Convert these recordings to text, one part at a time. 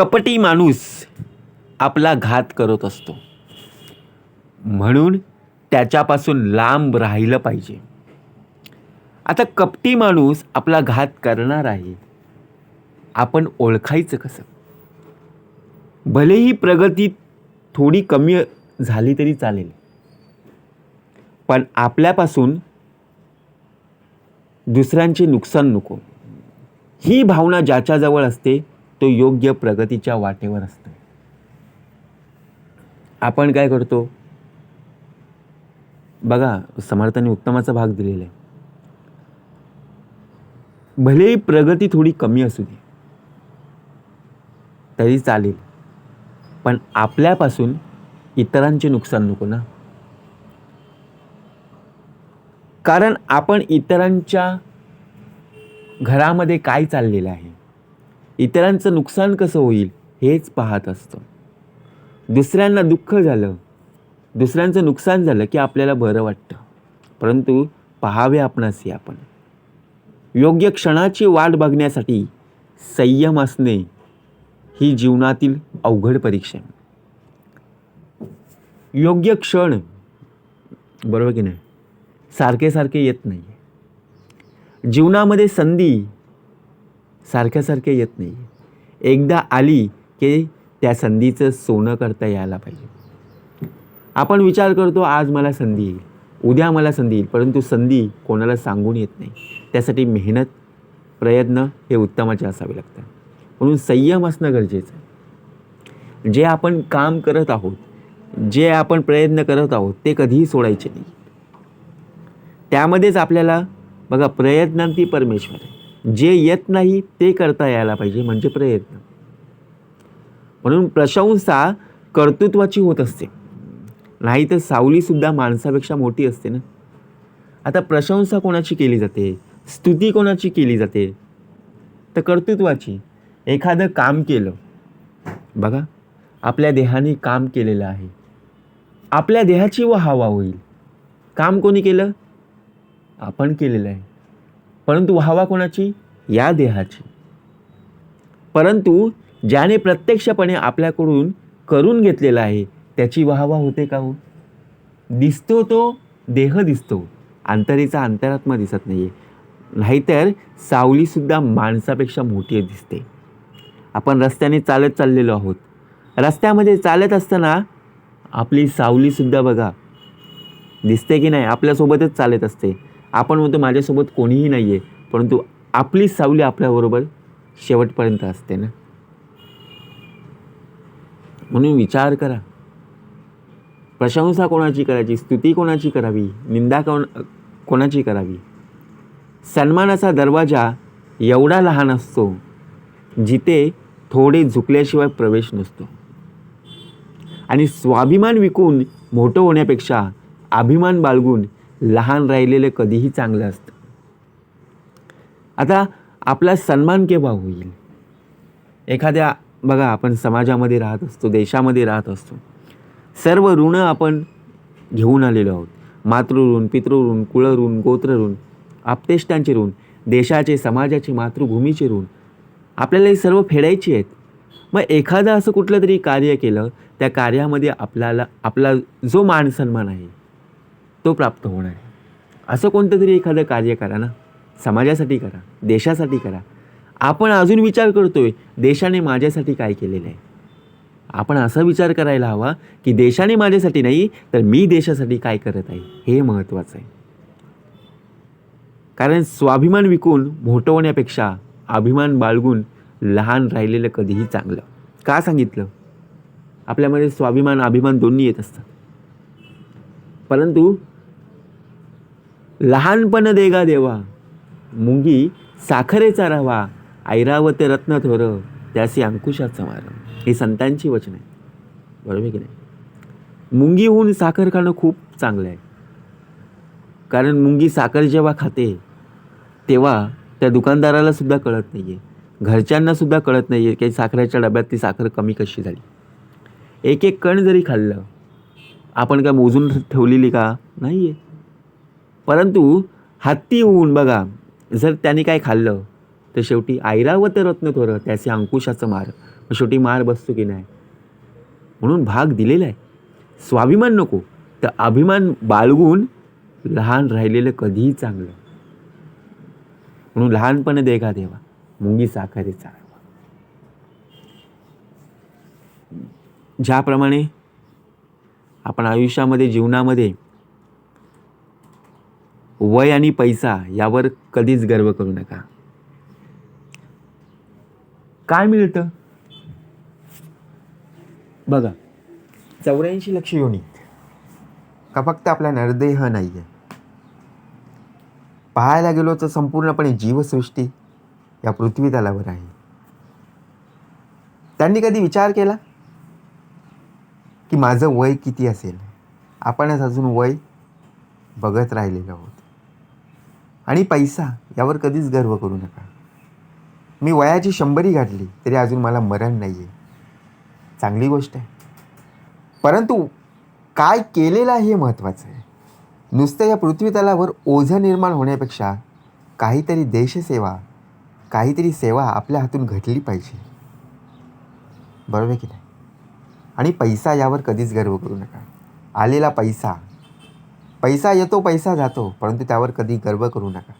कपटी माणूस आपला घात करत असतो. म्हणून त्याच्यापासून लांब राहिलं पाहिजे. आता कपटी माणूस आपला घात करणार आहे. आपण ओळखायचं कसं? भलेही प्रगती थोडी कमी झाली तरी चालेल. पण आपल्यापासून दुसऱ्यांचे नुकसान नको. ही भावना ज्याच्याजवळ असते तो योग्य प्रगतीच्या वाटेवर असतो आपण काय करतो? बघा समर्थाने उत्तमाचा भाग दिलेला आहे. भले प्रगती थोडी कमी असू दे तरी चालेल. पण आपल्यापासून इतरांचे नुकसान नको ना. कारण आपण इतरांच्या घरामध्ये काय चाललेलं आहे? इतरांचं नुकसान कसं होईल हेच पाहत असतो. दुसऱ्यांना दुःख झालं दुसऱ्यांचं नुकसान झालं की आपल्याला बरं वाटतं. परंतु पहावे आपणासी आपण. योग्य क्षणाची वाट बघण्यासाठी संयम असणे ही जीवनातील अवघड परीक्षा आहे. योग्य क्षण बरोबर की नाही? सारखे सारखे येत नाही जीवनामध्ये संधी सारख्या सारख्या येत नाही. एकदा आली की त्या संधीचं सोनं करता यायला पाहिजे. आपण विचार करतो आज मला संधी येईल उद्या मला संधी येईल परंतु संधी कोणाला सांगून येत नाही. त्यासाठी मेहनत प्रयत्न हे उत्तमाचे असावे लागतात. म्हणून संयम असणं गरजेचं आहे. जे आपण काम करत आहोत जे आपण प्रयत्न करत आहोत ते कधीही सोडायचे नाही. त्यामध्येच आपल्याला बघा प्रयत्नांती परमेश्वर आहे. जे येत नाही ते करता यायला पाहिजे म्हणजे प्रयत्न. म्हणून प्रशंसा कर्तृत्वाची होत असते. नाही तर सावलीसुद्धा माणसापेक्षा मोठी असते ना. आता प्रशंसा कोणाची केली जाते? स्तुती कोणाची केली जाते? तर कर्तृत्वाची. एखादं काम केलं. बघा आपल्या देहाने काम केलेलं आहे. आपल्या देहाची व हवा होईल. काम कोणी केलं? आपण केलेलं आहे. परंतु व्हावा कोणाची? या देहाची. परंतु ज्याने प्रत्यक्षपणे आपल्याकडून करून घेतलेला आहे त्याची वाहवा होते का हो? दिसतो तो देह दिसतो. अंतरेचा अंतरात्मा दिसत नाही आहे नाहीतर सावलीसुद्धा माणसापेक्षा मोठी दिसते. आपण रस्त्याने चालत चाललेलो आहोत. रस्त्यामध्ये चालत असताना आपली सावलीसुद्धा बघा. दिसते की नाही? आपल्यासोबतच चालत असते. आपण म्हणतो माझ्यासोबत कोणीही नाही आहे परंतु आपली सावली आपल्याबरोबर शेवटपर्यंत असते ना. म्हणून विचार करा. प्रशंसा कोणाची करायची? स्तुती कोणाची करावी? निंदा कोण कोणाची करावी? सन्मानाचा दरवाजा एवढा लहान असतो जिथे थोडे झुकल्याशिवाय प्रवेश नसतो. आणि स्वाभिमान विकून मोठं होण्यापेक्षा अभिमान बाळगून लहान राहिलेलं कधीही चांगलं असतं. आता आपला सन्मान केव्हा होईल? एखाद्या बघा आपण समाजामध्ये राहत असतो देशामध्ये राहत असतो. सर्व ऋण आपण घेऊन आलेलो आहोत. मातृऋण पितृऋण कुळऋण गोत्रऋण आपतेष्टांचे ऋण देशाचे समाजाचे मातृभूमीचे ऋण आपल्याला हे सर्व फेडायची आहेत. मग एखादं असं कुठलं तरी कार्य केलं त्या कार्यामध्ये आपल्याला आपला जो मान सन्मान आहे तो प्राप्त होणार आहे. असं कोणतं तरी एखादं कार्य करा ना. समाजासाठी करा देशासाठी करा. आपण अजून विचार करतोय देशाने माझ्यासाठी काय केलेलं आहे? आपण असा विचार करायला हवा की देशाने माझ्यासाठी नाही तर मी देशासाठी काय करत आहे? हे महत्त्वाचं आहे. कारण स्वाभिमान विकून मोठं होण्यापेक्षा अभिमान बाळगून लहान राहिलेलं कधीही चांगलं. का सांगितलं? आपल्यामध्ये स्वाभिमान अभिमान दोन्ही येत असतात. परंतु लहानपण देगा देवा. मुंगी साखरेचा रवा ऐरावत रत्न थोर त्यासी अंकुशाचा मार ही संतांची वचन आहे. बरोबर की नाही? मुंगीहून साखर खाणं खूप चांगलं आहे. कारण मुंगी साखर जेव्हा खाते तेव्हा त्या दुकानदाराला सुद्धा कळत नाही आहे घरच्यांना सुद्धा कळत नाही आहे की साखरेच्या डब्यातली साखर कमी कशी झाली. एक एक कण जरी खाल्लं आपण काय मोजून ठेवलेली का? नाही आहे परंतु हत्ती होऊन बघा जर त्याने काय खाल्लं तर शेवटी ऐरावत रत्न थोरं त्याचे अंकुशाचं मार. मग शेवटी मार बसतो की नाही? म्हणून भाग दिलेला आहे. स्वाभिमान नको तर अभिमान बाळगून लहान राहिलेलं कधीही चांगलं. म्हणून लहानपणे देगा देवा मुंगी साखरे चाळवा. ज्याप्रमाणे आपण आयुष्यामध्ये जीवनामध्ये वय आणि पैसा यावर कधीच गर्व करू नका. काय मिळतं? बघा. चौऱ्याऐंशी लक्ष योनी का फक्त आपला नरदेह नाही आहे पाहायला गेलो तर संपूर्णपणे जीवसृष्टी या पृथ्वी तलावर आहे. त्यांनी कधी विचार केला? की माझं वय किती असेल? आपणच अजून वय बघत राहिलेलो आहोत. आणि पैसा यावर कधीच गर्व करू नका. मी वयाची शंभरी गाठली तरी अजून मला मरण नाही आहे चांगली गोष्ट आहे. परंतु काय केलेलं आहे हे महत्त्वाचं आहे. नुसतं या पृथ्वीतलावर ओझं निर्माण होण्यापेक्षा काहीतरी देशसेवा काहीतरी सेवा आपल्या हातून घडली पाहिजे. बरोबर की नाही? आणि पैसा यावर कधीच गर्व करू नका. आलेला पैसा पैसा येतो पैसा जातो परंतु त्यावर कधी गर्व करू नका.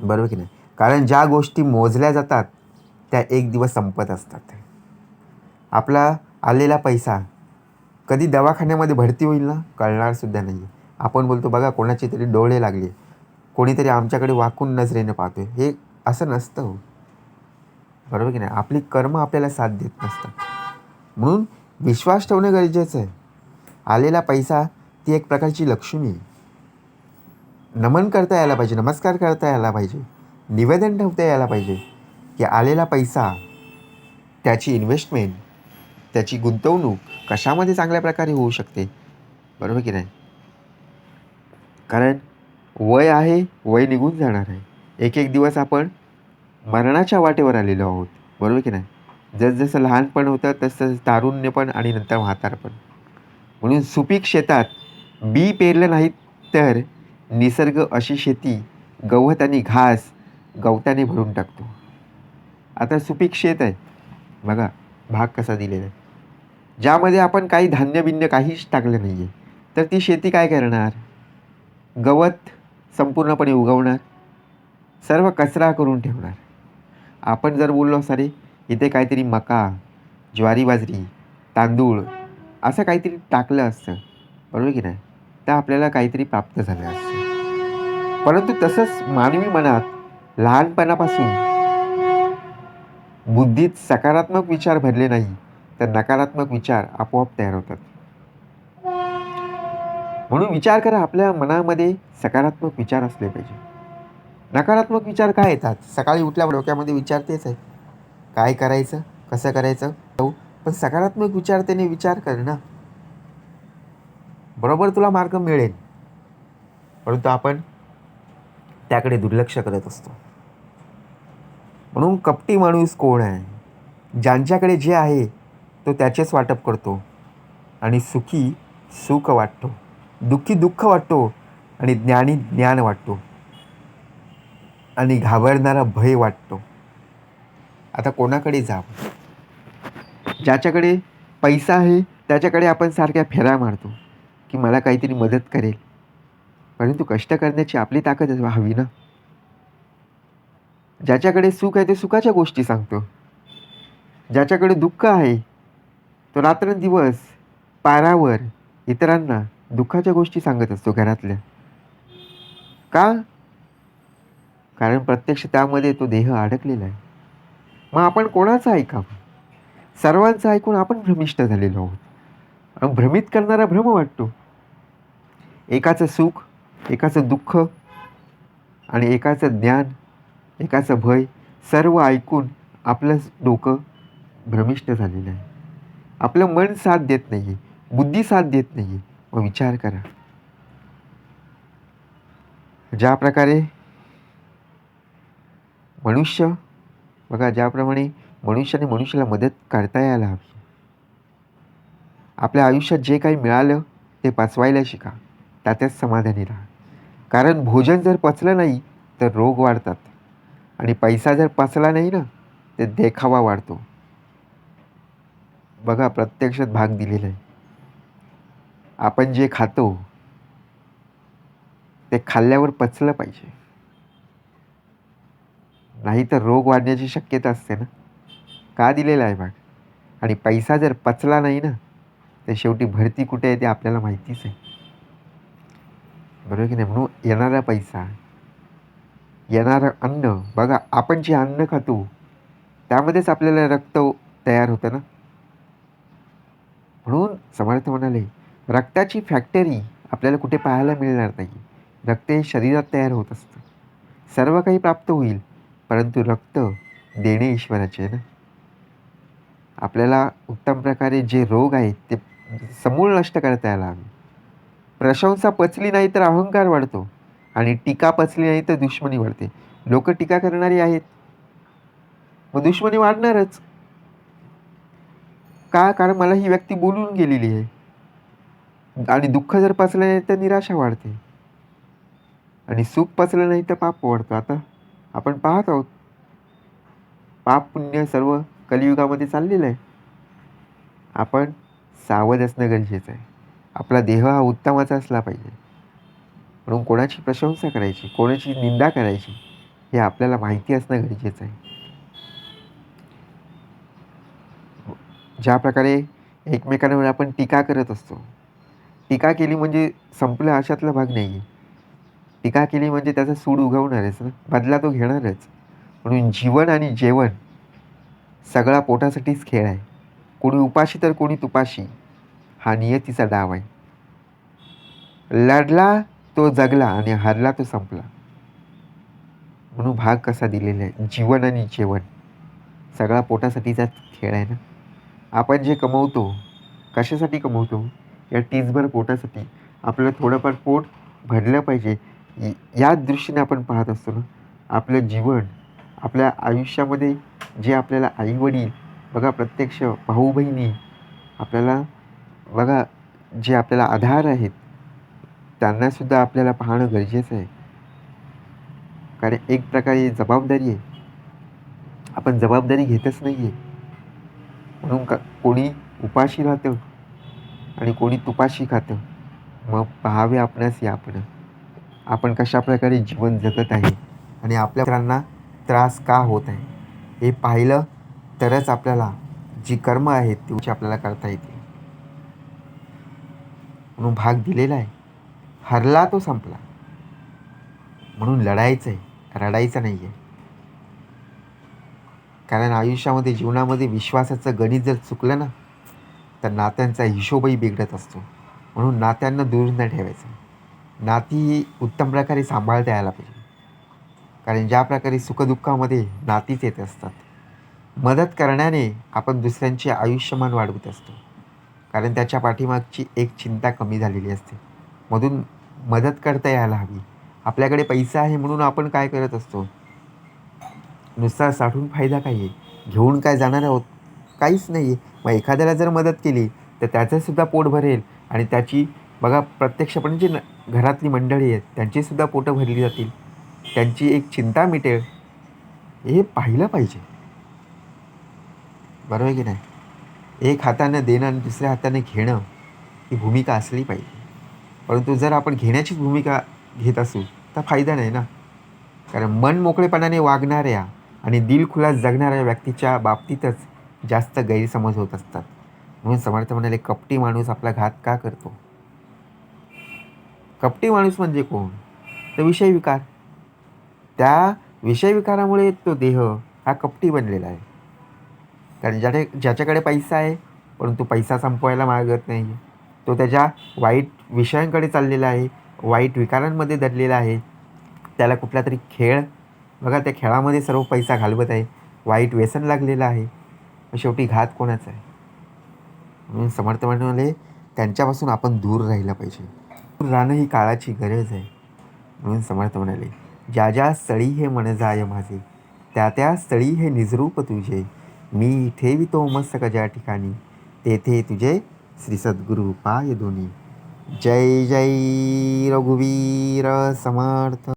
बरोबर की नाही? कारण ज्या गोष्टी मोजल्या जातात त्या एक दिवस संपत असतात. आपला आलेला पैसा कधी दवाखान्यामध्ये भरती होईल ना? कळणारसुद्धा नाही आहे आपण बोलतो बघा कोणाचे तरी डोळे लागले. कोणीतरी आमच्याकडे वाकून नजरेनं पाहतो हे असं नसतं हो. बरोबर की नाही? आपली कर्म आपल्याला साथ देत नसतात. म्हणून विश्वास ठेवणं गरजेचं आहे. आलेला पैसा ती एक प्रकारची लक्ष्मी. नमन करता यायला पाहिजे नमस्कार करता यायला पाहिजे निवेदन ठेवता यायला पाहिजे की आलेला पैसा त्याची इन्व्हेस्टमेंट त्याची गुंतवणूक कशामध्ये चांगल्या प्रकारे होऊ शकते? बरोबर की नाही? कारण वय आहे वय निघून जाणार आहे. एक एक दिवस आपण मरणाच्या वाटेवर आलेलो आहोत. बरोबर की नाही? जसजसं लहानपण होतं तसं तारुण्यपण आणि नंतर म्हातारपण. म्हणून सुपीक शेतात बी पेरलं नाहीत तर निसर्ग अशी शेती गवत आणि घास गवताने भरून टाकतो. आता सुपीक शेत आहे. बघा भाग कसा दिलेला आहे. ज्यामध्ये आपण काही धान्यबिन्य काहीच टाकलं नाही आहे तर ती शेती काय करणार? गवत संपूर्णपणे उगवणार सर्व कचरा करून ठेवणार. आपण जर बोललो सारे इथे काहीतरी मका ज्वारी बाजरी तांदूळ असं काहीतरी टाकलं असतं. बरोबर की नाही? तर आपल्याला काहीतरी प्राप्त झालं असतं. परंतु तसंच मानवी मनात लहानपणापासून बुद्धीत सकारात्मक विचार भरले नाही तर नकारात्मक विचार आपोआप तयार होतात. म्हणून विचार करा आपल्या मनामध्ये सकारात्मक विचार असले पाहिजे. नकारात्मक विचार काय येतात? सकाळी उठल्या डोक्यामध्ये विचार तेच आहे काय करायचं? कसं करायचं? पण सकारात्मक विचार त्याने विचार कर ना. बरोबर तुला मार्ग मिळेल. परंतु आपण त्याकडे दुर्लक्ष करत असतो. म्हणून कपटी माणूस कोण आहे? ज्यांच्याकडे जे आहे तो त्याचेच वाटप करतो. आणि सुखी सुख वाटतो. दुःखी दुःख वाटतो. आणि ज्ञानी ज्ञान वाटतो. आणि घाबरणारा भय वाटतो. आता कोणाकडे जावं? ज्याच्याकडे पैसा आहे त्याच्याकडे आपण सारख्या फेऱ्या मारतो. की मला काहीतरी मदत करेल. परंतु कष्ट करण्याची आपली ताकद हवी ना? ज्याच्याकडे सुख आहे ते सुखाच्या गोष्टी सांगतो. ज्याच्याकडे दुःख आहे तो रात्रंदिवस पारावर इतरांना दुःखाच्या गोष्टी सांगत असतो घरातल्या. का? कारण प्रत्यक्ष त्यामध्ये तो देह अडकलेला आहे. मग आपण कोणाचं ऐकावं? सर्वांचं ऐकून आपण भ्रमिष्ट झालेलो आहोत. भ्रमित करणारा भ्रम वाटतो. एकाचं सुख एकाचं दुःख आणि एकाचं ज्ञान एकाचं भय सर्व ऐकून आपलं डोकं भ्रमिष्ट झालेलं आहे. आपलं मन साथ देत नाही आहे बुद्धी साथ देत नाही आहे मग विचार करा. ज्या प्रकारे मनुष्य बघा ज्याप्रमाणे मनुष्याने मनुष्याला मदत करता यायला हवी आपल्या आयुष्यात जे काही मिळालं ते पचवायला शिका. त्यातच समाधानी राहा. कारण भोजन जर पचलं नाही तर रोग वाढतात. आणि पैसा जर पचला नाही ना तर देखावा वाढतो. बघा प्रत्यक्षात भाग दिलेला आहे. आपण जे खातो ते खाल्ल्यावर पचलं पाहिजे. नाही तर रोग वाढण्याची शक्यता असते ना. का दिलेला आहे भाग? आणि पैसा जर पचला नाही ना तर शेवटी भरती कुठे आहे ते आपल्याला माहितीच आहे. बरोबर की नाही? म्हणून येणारा पैसा येणारं अन्न बघा आपण जे अन्न खातो त्यामध्येच आपल्याला रक्त तयार होतं ना? म्हणून समर्थ म्हणाले रक्ताची फॅक्टरी आपल्याला कुठे पाहायला मिळणार नाही. रक्त हे शरीरात तयार होत असतं. सर्व काही प्राप्त होईल परंतु रक्त देणे ईश्वराचे आहे ना? आपल्याला उत्तम प्रकारे जे रोग आहेत ते समूळ नष्ट करता यायला हवी. प्रशंसा पचली नाही तर अहंकार वाढतो आणि टीका पचली नाही तर दुश्मनी वाढते. लोक टीका करणारी आहेत. मग दुश्मनी वाढणारच. का? कारण मला ही व्यक्ती बोलून गेलेली आहे. आणि दुःख जर पचलं नाही तर निराशा वाढते. आणि सुख पचलं नाही तर पाप वाढतं. आता आपण पाहत आहोत. पाप पुण्य सर्व कलियुगामध्ये चाललेलं आहे. आपण सावध असणं गरजेचं आहे. आपला देह हा उत्तमाचा असला पाहिजे. म्हणून कोणाची प्रशंसा करायची कोणाची निंदा करायची हे आपल्याला माहिती असणं गरजेचं आहे. ज्या प्रकारे एकमेकांवर आपण टीका करत असतो. टीका केली म्हणजे संपलं अशातला भाग नाही आहे टीका केली म्हणजे त्याचा सूड उगवणारच ना बदला तो घेणारच. म्हणून जीवन आणि जेवण सगळा पोटासाठीच खेळ आहे. कोणी उपाशी तर कोणी तुपाशी. हा नियतीचा डाव आहे. लढला तो जगला आणि हरला तो संपला. म्हणून भाग कसा दिलेला आहे? जीवन आणि जेवण. सगळा पोटासाठीचा खेळ आहे ना? आपण जे कमवतो कशासाठी कमवतो? या टीजभर पोटासाठी आपलं थोडंफार पोट भरलं पाहिजे. या दृष्टीने आपण पाहत असतो ना? आपलं जीवन आपल्या आयुष्यामध्ये जे आपल्याला आईवडील बघा प्रत्यक्ष भाऊ बहिणी आपल्याला बघा जे आपल्याला आधार आहेत त्यांनासुद्धा आपल्याला पाहणं गरजेचं आहे. कारण एक प्रकारे जबाबदारी आहे. आपण जबाबदारी घेतच नाही आहे म्हणून का कोणी उपाशी राहतं आणि कोणी तुपाशी खातं मग पहावे आपणास या आपण. आपण कशा प्रकारे जीवन जगत आहे आणि आपल्या मित्रांना त्रास का होत आहे हे पाहिलं तरच आपल्याला जी कर्म आहेत ती आपल्याला करता येतील. म्हणून भाग दिलेला आहे. हरला तो संपला. म्हणून लढायचं आहे रडायचं नाही आहे कारण आयुष्यामध्ये जीवनामध्ये विश्वासाचं गणित जर चुकलं ना तर नात्यांचा हिशोबही बिघडत असतो. म्हणून नात्यांना दूर न ठेवायचं. नाती ही उत्तम प्रकारे सांभाळता यायला पाहिजे. कारण ज्या प्रकारे सुखदुःखामध्ये नातीच येत असतात मदत करण्याने आपण दुसऱ्यांचे आयुष्यमान वाढवत असतो. कारण त्याच्या पाठीमागची एक चिंता कमी झालेली असते. मधून मदत करता यायला हवी. आपल्याकडे पैसा आहे म्हणून आपण काय करत असतो? नुसता साठून फायदा काय आहे? घेऊन काय जाणार आहोत? काहीच नाही आहे. मग एखाद्याला जर मदत केली तर त्याचंसुद्धा पोट भरेल आणि त्याची बघा प्रत्यक्षपणे जी न- घरातली मंडळी आहेत त्यांचीसुद्धा पोटं भरली जातील. त्यांची एक चिंता मिटेल. हे पाहिलं पाहिजे. बरोबर आहे की नाही? एक हातानं देणं आणि दुसऱ्या हाताने घेणं ही भूमिका असली पाहिजे. परंतु जर आपण घेण्याचीच भूमिका घेत असू तर फायदा नाही ना? कारण मन मोकळेपणाने वागणाऱ्या आणि दिलखुलास जगणाऱ्या व्यक्तीच्या बाबतीतच जास्त गैरसमज होत असतात. म्हणून समर्थ म्हणाले कपटी माणूस आपला घात का करतो? कपटी माणूस म्हणजे कोण? तर विषयविकार. त्या विषयविकारामुळे तो देह हा कपटी बनलेला आहे. कारण ज्याने ज्याच्याकडे पैसा आहे परंतु पैसा संपवायला मागत नाही. तो त्याच्या वाईट विषयांकडे चाललेला आहे वाईट विकारांमध्ये दडलेला आहे. त्याला कुठला तरी खेळ बघा त्या खेळामध्ये सर्व पैसा घालवत आहे वाईट व्यसन लागलेलं आहे. मग शेवटी घात कोणाचा आहे? म्हणून समर्थ म्हणाले त्यांच्यापासून आपण दूर राहिलं पाहिजे. दूर राहणं ही काळाची गरज आहे. म्हणून समर्थ म्हणाले ज्या ज्या स्थळी हे मन जाय माझे त्या त्या स्थळी हे निजरूप तुझे. मी ठेवितो मस्तक ज्या ठिकाणी तेथे तुझे श्री सद्गुरू पाय दोन्ही. जय जय रघुवीर समर्थ.